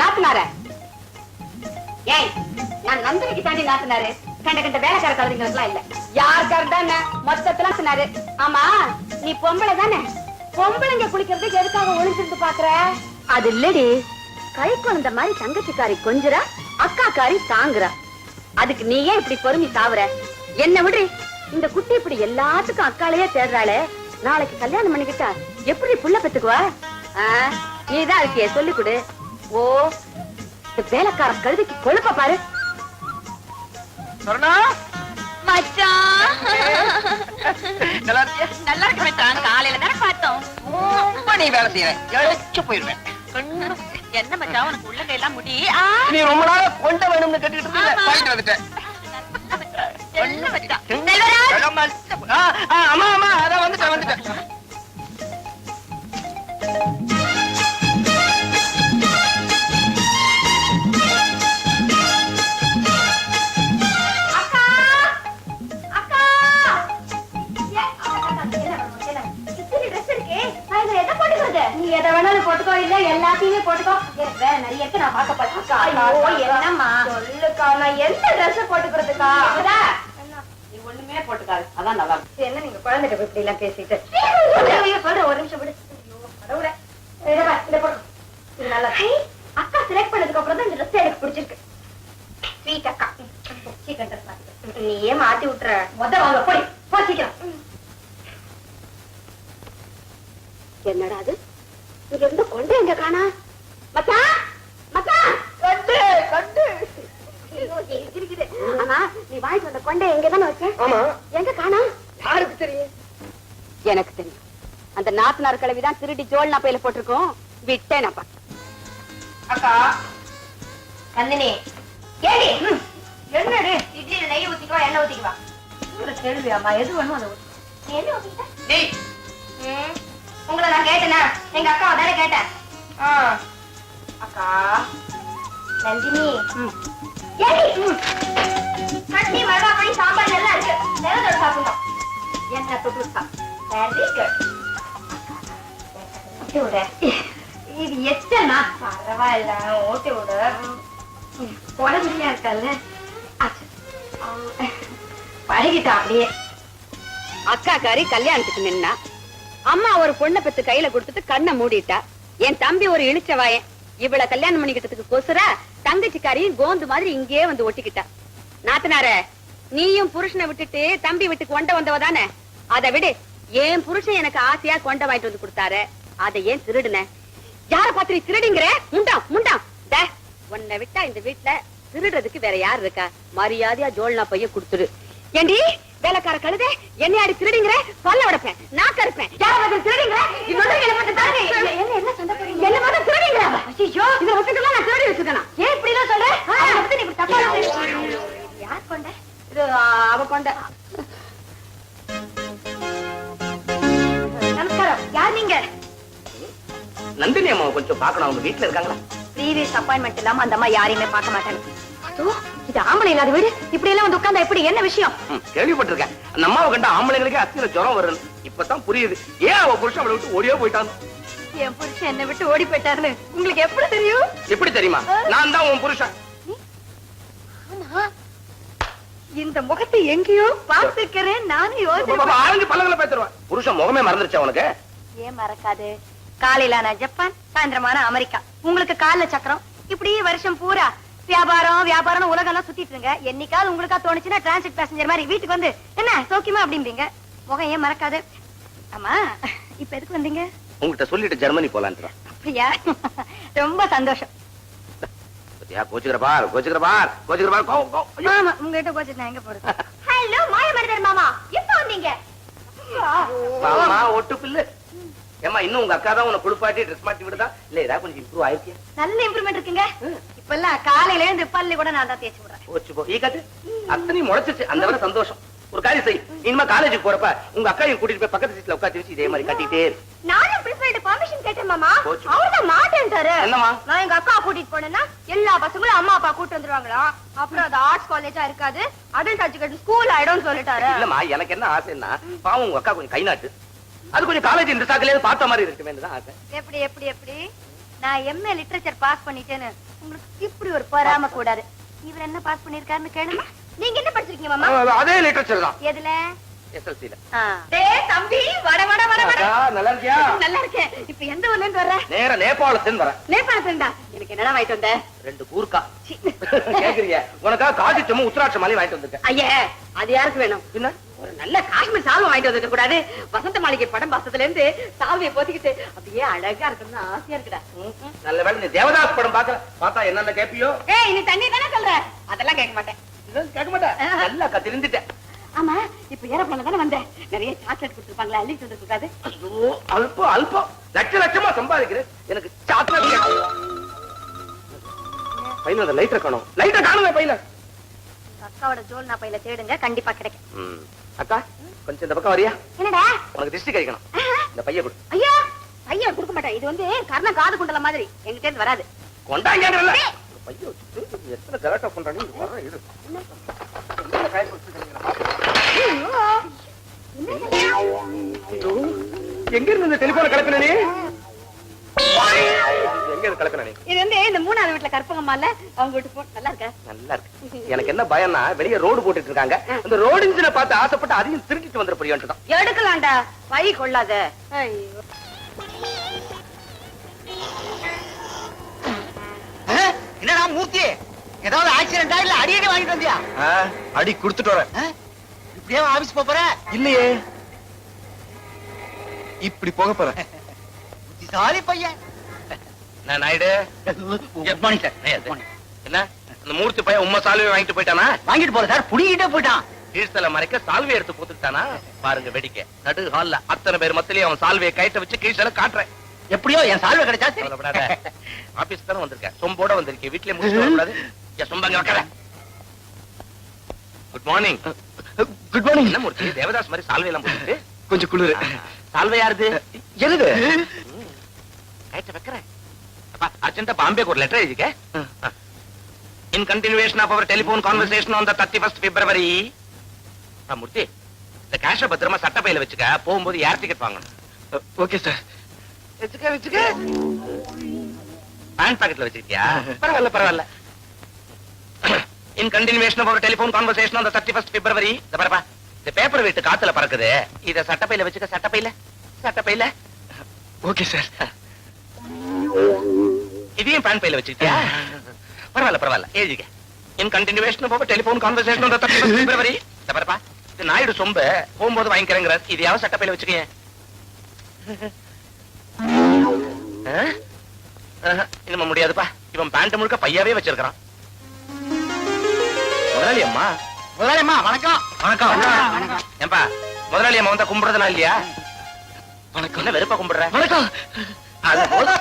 நாத்துனார. ஏய் நான் நந்தினிக்கு தாண்டி நாத்துனாரு. கண்ட கண்ட வேலைக்கார கலந்துங்களுக்குலாம் இல்ல. யாருக்காரு தானே? மொத்தத்துல நாத்துனாரு ஆமா நீ பொம்பளை தானே? பொம்பளைங்க குளிக்கிறதுக்கு எதுக்காக ஒளிஞ்சிருந்து பாக்குற அது இல்லடி. கை குழந்த மாதிரி தங்கச்சிக்காரி கொஞ்சுறா அக்காக்காரி தாங்குறா. அதுக்கு நீ ஏன் இப்படி பொறுமி தாவுற? என்ன விடு. இந்த குட்டி இப்படி எல்லாத்துக்கும் அக்காலையே தேடுறாளே. நாளைக்கு கல்யாணம் பண்ணிக்கிட்டா எப்படி புள்ள பெத்துக்குவா? ஆ, நீதான் இருக்கியே சொல்லி கொடு. ஓ வேலைக்கார கழுதைக்கு கொழுப்ப பாரு. சொர்ணா? மச்சான் நல்லா இருக்கியா? நல்லா இருக்கு மச்சான் காலையில தானே பார்த்தோம். ரொம்ப நீ வேலை செய்யற போயிருவேன் என்ன மச்சான் உனக்கு உள்ள கையெல்லாம் முடி? நீ ரொம்ப நாளா கொண்ட வேணும்னு கட்டிட்டு வந்துட்டேன். என்ன மச்சான் அம்மா அம்மா அதான் வந்துட்டேன் வந்துட்டேன். போறேன் என்னம்மா? சொல்லுக்கா நான் எந்த ட்ரெஸ் போட்டுக்கிறதுக்கா? நீ ஒண்ணுமே போட்டுக்காது. அதான் நல்லா என்ன நீங்க குழந்தைகிட்ட போய் இப்படி எல்லாம் பேசிட்டு? ஐயோ, சொல்றேன் ஒரு நிமிஷம் விடு. ஐயோ, கடவுளே. இதை பாரு, இதை போடு. இது நல்லா இருக்கு. அக்கா செலக்ட் பண்ணதுக்கு அப்புறம் தான் இந்த ட்ரெஸ் எனக்கு பிடிச்சிருக்கு. ஸ்வீட் அக்கா. சீக்கிரம் ட்ரெஸ் மாத்திக்க நீயே மாத்தி விட்டுற. முத வாங்க போய் போ சீக்கிரம். என்னடா அது? இங்க இருந்து கொண்டு எங்க காணா? மச்சான் மச்சான் கண்டு கண்டு இருக்குது ஆமா நீ வாங்கிட்டு வந்த கொண்டை எங்க தானே வச்ச? ஆமா. எங்க காணா? யாருக்கு தெரியும்? எனக்கு தெரியும். அந்த நாத்தனார் கிழவிதான் திருடி ஜோல்னா பையில போட்டிருக்கோம். விட்டேன் பாக்க அக்கா நந்தினி ஏடி என்னடி? இட்லியில நெய் ஊத்திக்குவா எண்ணெய் ஊத்திக்குவா? கேள்வி அம்மா. எது வேணும் அதை. நீ என்ன ஊத்திக்கிட்ட உங்களை நான் கேட்டேனா? எங்க அக்காவை தானே கேட்டேன். அக்கா நந்தினி. சட்னி மிளகாப்பொடி சாம்பார் நல்லா இருக்கு. நேரத்தோட சாப்பிடணும். என்ன தொட்டு வெரி குட் ஊட்டி விடு. இது எத்தனா? பரவாயில்ல ஊட்டி விடு. உடம்புலையா இருக்கல்ல? பழகிட்டா அப்படியே. அக்காக்காரி கல்யாணத்துக்கு நின்னா அம்மா ஒரு பொண்ணை பெத்து கையில கொடுத்துட்டு கண்ணை மூடிட்டா என் தம்பி ஒரு இழிச்ச வாயன். இவள கல்யாணம் பண்ணிக்கிட்டதுக்கு கொசுரா தங்கச்சிக்காரியும் கோந்து மாதிரி இங்கே வந்து ஒட்டிக்கிட்டா. நாத்தனார நீயும் புருஷனை விட்டுட்டு தம்பி வீட்டுக்கு கொண்ட வந்தவ தானே? அதை விடு என் புருஷன் எனக்கு ஆசையா கொண்ட வாங்கிட்டு வந்து கொடுத்தாரு. அதை ஏன் திருடுன? யார பாத்திரி திருடிங்கிற? முண்டாம் முண்டாம் உன்னை விட்டா இந்த வீட்டுல திருடுறதுக்கு வேற யார் இருக்கா? மரியாதையா ஜோல்னா பைய கொடுத்துரு. ஏண்டி வேலைக்கார கழுத என்னையாடி திருடுங்கிற? சொல்ல நந்தினி அம்மா கொஞ்சம் பார்க்கணும். அவங்க வீட்டுல இருக்காங்களா? ப்ரீவியஸ் அப்பாயின்மெண்ட் இல்லாம அந்த அம்மா யாரையுமே பார்க்க மாட்டாங்க. இது ஆம்பளை இல்லாத வீடு. இப்படி எல்லாம் வந்து உட்கார்ந்தா எப்படி? என்ன விஷயம்? கேள்விப்பட்டிருக்கேன். அந்த அம்மாவை கண்ட ஆம்பளைங்களுக்கே அத்திர ஜுரம் வருது இப்பதான் புரியுது. ஏன் அவ புருஷன் அவளை விட்டு ஓடியோ போயிட்டான்? என் புருஷன் என்னை விட்டு ஓடி போயிட்டாருன்னு உங்களுக்கு எப்படி தெரியும்? எப்படி தெரியுமா? நான் தான் உன் புருஷன். இந்த முகத்தை எங்கேயோ பார்த்திருக்கிறேன். நானும் ஆரஞ்சு பல்லங்களை பேத்துருவேன் புருஷன் முகமே மறந்துருச்சா உனக்கு? ஏன் மறக்காது? காலையில நான் ஜப்பான் சாயந்தரமான அமெரிக்கா. உங்களுக்கு கால்ல சக்கரம். இப்படியே வருஷம் பூரா வியாபாரம் வியாபாரம் உலகம் எல்லாம் சுத்திட்டு இருங்க. என்னைக்காவது உங்களுக்கா தோணுச்சுன்னா டிரான்சிட் பேசஞ்சர் மாதிரி வீட்டுக்கு வந்து என்ன சௌக்கியமா? அப்படிம்பீங்க. முகம் ஏன் மறக்காது. ஆமா இப்ப எதுக்கு வந்தீங்க? உங்ககிட்ட சொல்லிட்டு ஜெர்மனி போலான்றான் அப்படியா? ரொம்ப சந்தோஷம். கோச்சுக்கிற பார் கோச்சுக்கிற பார் கோச்சுக்கிற பார் கோ கோ ஐயோ. ஆமா உங்ககிட்ட போச்சு நான் எங்க போறது? ஹலோ மாய மனிதர் மாமா எப்ப வந்தீங்க? மாமா ஒட்டு ஏமா இன்னும் உங்க அக்கா தான் உன்னை குளிப்பாட்டி ட்ரெஸ் மாட்டி விடுதா? இல்ல ஏதாவது கொஞ்சம் இம்ப்ரூவ் ஆயிருக்கியா? நல்ல இம்ப்ரூவ்மெண்ட் இருக்குங்க. இப்ப எல்லாம் காலையில இருந்து பல்லு கூட நான் தான் தேய்ச்சி விடுறேன். போச்சு போ ஈ காட்டு அத்தனையும் முளைச்சிச்சு அந்த வரை சந்தோஷம். ஒரு காரியம் செய். இனிமே காலேஜுக்கு போறப்ப உங்க அக்காவையும் கூட்டிட்டு போய் பக்கத்து சீட்ல உட்காந்து வச்சு இதே மாதிரி கட்டிட்டே. நானும் பிரின்சிபல்ட்ட பெர்மிஷன் கேட்டேன் மாமா. அவர் தான் மாட்டேன்ட்டாரு. என்னம்மா? நான் எங்க அக்கா கூட்டிட்டு போனேன்னா எல்லா பசங்களும் அம்மா அப்பா கூட்டு வந்துருவாங்களா? அப்புறம் அது ஆர்ட்ஸ் காலேஜா இருக்காது. அடல்ட் எஜுகேஷன் ஸ்கூல் ஆயிடும்னு சொல்லிட்டாரு. இல்லம்மா எனக்கு என்ன ஆசைன்னா பாவம் உங்க அக்கா கொஞ்சம் கை நாட்டு அது கொஞ்சம் காலேஜ் இந்த சாக்கிலே பார்த்த மாதிரி இருக்குமே தான் ஆசை. எப்படி எப்படி எப்படி? நான் எம்ஏ லிட்டரேச்சர் பாஸ் பண்ணிட்டேன்னு உங்களுக்கு இப்படி ஒரு பொறாம கூடாது. இவர் என்ன பாஸ் பண்ணிருக்காருன்னு கேளுமா நீங்க என்ன படிச்சிருக்கீங்க மாமா? அதே லிட்டரேச்சர் தான். எதுல? எஸ்எல்சில. டேய் தம்பி வட வட வட வட. நல்லா இருக்கியா? நல்லா இருக்கேன். இப்ப எந்த ஊர்ல இருந்து வர்ற? நேர நேபாளத்தின் வரேன். நேபாளத்துண்டா எனக்கு என்னடா வாங்கிட்டு வந்த? ரெண்டு கூர்க்கா கேக்குறீங்க. உனக்கா காஜி சும்மா உத்தராட்ச மாதிரி வாங்கிட்டு வந்திருக்கேன். ஐயே அது யாருக்கு வேணும்? என்ன ஒரு நல்ல காஷ்மீர் சால்வை வாங்கிட்டு வந்திருக்க கூடாது வசந்த மாளிகை படம் பார்த்ததுல இருந்து சால்வையை போத்திக்கிட்டு அப்படியே அழகா இருக்கணும்னு ஆசையா இருக்குடா. நல்ல வேலை நீ தேவதாஸ் படம் பாக்கல பார்த்தா என்னென்ன கேப்பியோ? ஏய் நீ தண்ணி தானே சொல்ற? அதெல்லாம் கேட்க மாட்டேன். கேட்க மாட்டேன். நல்லா தெரிஞ்சுட்டேன் ஆமா இப்ப ஏரோப்ளான்ல தானே வந்தேன். நிறைய சாக்லேட் கொடுத்துருப்பாங்களா அள்ளிட்டு வந்துருக்காது ஐயோ அல்பம் அல்பம் லட்ச லட்சமா சம்பாதிக்கிறேன். எனக்கு சாக்லேட் பையன் அந்த லைட்டர் காணும். லைட்டர் காணுங்க பையன். அக்காவோட ஜோல் நான் பையில தேடுங்க கண்டிப்பா கிடைக்கும். அக்கா கொஞ்சம் இந்த பக்கம் வரியா? என்னடா? உனக்கு திருஷ்டி கிடைக்கணும். இந்த பைய கொடு. ஐயோ ஐயா கொடுக்க மாட்டேன். இது வந்து கர்ண காது குண்டல மாதிரி. எங்கிட்ட இருந்து வராது. கொண்டாங்கன்றல பைய எத்தனை கரெக்டா பண்றானே? வர இரு. எங்க இருந்து இந்த டெலிபோனை கலப்பின நீ எங்க இருந்து கலப்பின நீ இது வந்து இந்த மூணாவது வீட்டுல கற்பகம்மால அவங்க வீட்டு போன் நல்லா இருக்க? நல்லா இருக்கு. எனக்கு என்ன பயம்னா வெளிய ரோடு போட்டுட்டு இருக்காங்க. அந்த ரோடு இன்ஜினை பார்த்து ஆசைப்பட்டு அதையும் திருடிட்டு வந்துட புரியும் தான் எடுக்கலாம்டா. வழி கொள்ளாத. ஐயோ. என்னடா மூர்த்தி? ஏதாவது ஆக்சிடென்டா இல்ல அடியடி வாங்கிட்டு வந்தியா? அடி கொடுத்துட்டு வரேன். இப்படியே ஆபீஸ் போற? இல்லையே. இப்படி போக போறேன் சாரி பையன். நான் நாயுடு. குட் மார்னிங் சார் என்ன? அந்த மூர்த்தி பையன் உம்மா சால்வை வாங்கிட்டு போயிட்டானா? வாங்கிட்டு போற சார் புடிங்கிட்டே போயிட்டான். கீழ்த்தல மறைக்க சால்வை எடுத்து போட்டுட்டானா? பாருங்க வெடிக்க. நடு ஹால்ல அத்தனை பேர் மத்தியிலயும் அவன் சால்வையை கைட்ட வச்சு கீழ்த்தல காட்டுறேன். எப்படியோ என் சால்வை கிடைச்சா. கவலைப்படாத. ஆபீஸ் தானே வந்திருக்கேன் சொம்போட வந்திருக்கேன் வீட்லயே முடிச்சுட்டு வரக்கூடாது. என் சொம்பங்க வைக்கல குட் மார்னிங் குட் மார்னிங் என்ன மூர்த்தி? தேவதாஸ் மாதிரி சால்வை எல்லாம் போட்டுட்டு கொஞ்சம் குளிரு. சால்வை யாருது எதுக்கு கைட்ட வைக்கிறேன். அப்பா அர்ஜென்ட்டா பாம்பேக்கு ஒரு லெட்டர் எழுதிக்க. In continuation of our telephone conversation on the thirty first February Murthy இந்த கேஷ பத்திரமா சட்டப்பையில வச்சுக்க. போகும்போது ஏர் டிக்கெட் வாங்கணும்? ஓகே சார் வச்சுக்க வச்சுக்க. பேண்ட் பாக்கெட்ல வச்சிருக்கியா? பரவாயில்ல பரவாயில்ல. In continuation of telephone conversation on the thirty first February இந்த பாருப்பா இந்த பேப்பர் வீட்டு காத்துல பறக்குது. இத சட்டப்பையில வச்சுக்க சட்டப்பையில சட்டப்பையில. ஓகே சார் இதையும் பேன் பையில வச்சிருக்கியா பரவாயில்ல பரவாயில்ல. எழுதிக்க. In continuation of telephone conversation on the February பாருப்பா இது நாயுடு சொம்பு. போகும்போது வாங்கிக்கிறேங்கிற இதையாவது சட்டப்பையில வச்சுக்கீங்க. இனிமே முடியாதுப்பா. இவன் பேண்ட் முழுக்க பையாவே வச்சிருக்கான் முதலாளி அம்மா முதலாளியம்மா வணக்கம். வணக்கம். ஏன்பா முதலாளி அம்மா வந்தா கும்பிடுறதுனா இல்லையா? வணக்கம். என்ன வெறுப்பா கும்பிடுற? வணக்கம். அது போதும்.